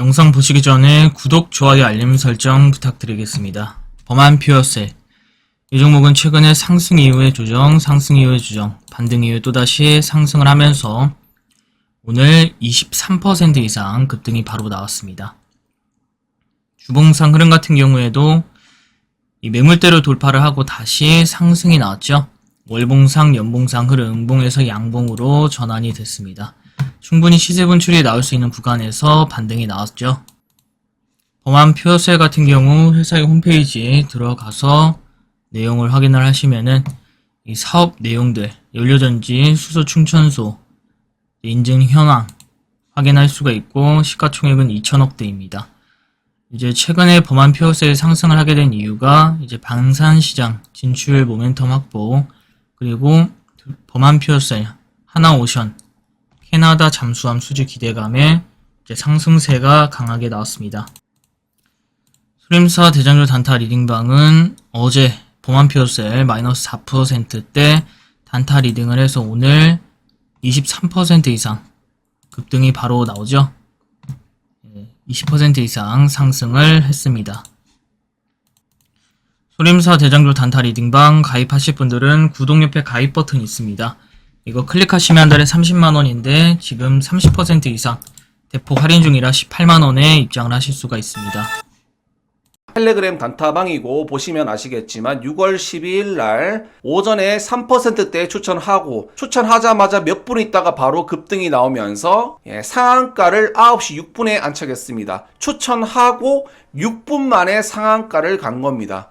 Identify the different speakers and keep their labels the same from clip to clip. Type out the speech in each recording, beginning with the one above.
Speaker 1: 영상 보시기 전에 구독, 좋아요, 알림 설정 부탁드리겠습니다. 범한 퓨어셀. 이 종목은 최근에 상승 이후의 조정, 상승 이후의 조정, 반등 이후에 또다시 상승을 하면서 오늘 23% 이상 급등이 바로 나왔습니다. 주봉상 흐름 같은 경우에도 이 매물대로 돌파를 하고 다시 상승이 나왔죠. 월봉상, 연봉상 흐름, 음봉에서 양봉으로 전환이 됐습니다. 충분히 시세 분출이 나올 수 있는 구간에서 반등이 나왔죠. 범한 퓨어셀 같은 경우 회사의 홈페이지에 들어가서 내용을 확인을 하시면은 이 사업 내용들, 연료전지, 수소 충전소, 인증 현황 확인할 수가 있고 시가총액은 2천억대입니다. 이제 최근에 범한 퓨어셀 상승을 하게 된 이유가 이제 방산 시장 진출 모멘텀 확보 그리고 범한 퓨어셀 하나오션 캐나다 잠수함 수주 기대감에 상승세가 강하게 나왔습니다. 수림사 대장주 단타 리딩방은 어제 범한 퓨어셀 마이너스 4%대 단타 리딩을 해서 오늘 23% 이상 급등이 바로 나오죠. 20% 이상 상승을 했습니다. 소림사 대장주 단타 리딩방 가입하실 분들은 구독 옆에 가입 버튼 있습니다. 이거 클릭하시면 한 달에 30만원인데 지금 30% 이상 대폭 할인 중이라 18만원에 입장을 하실 수가 있습니다.
Speaker 2: 텔레그램 단타방이고 보시면 아시겠지만 6월 12일 날 오전에 3%대 추천하고 추천하자마자 몇 분 있다가 바로 급등이 나오면서 예, 상한가를 9시 6분에 안착했습니다. 추천하고 6분 만에 상한가를 간 겁니다.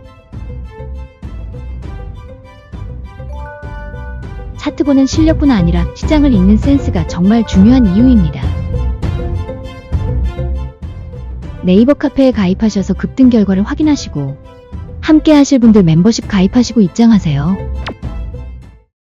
Speaker 3: 차트 보는 실력뿐 아니라 시장을 읽는 센스가 정말 중요한 이유입니다. 네이버 카페에 가입하셔서 급등 결과를 확인하시고 함께 하실 분들 멤버십 가입하시고 입장하세요.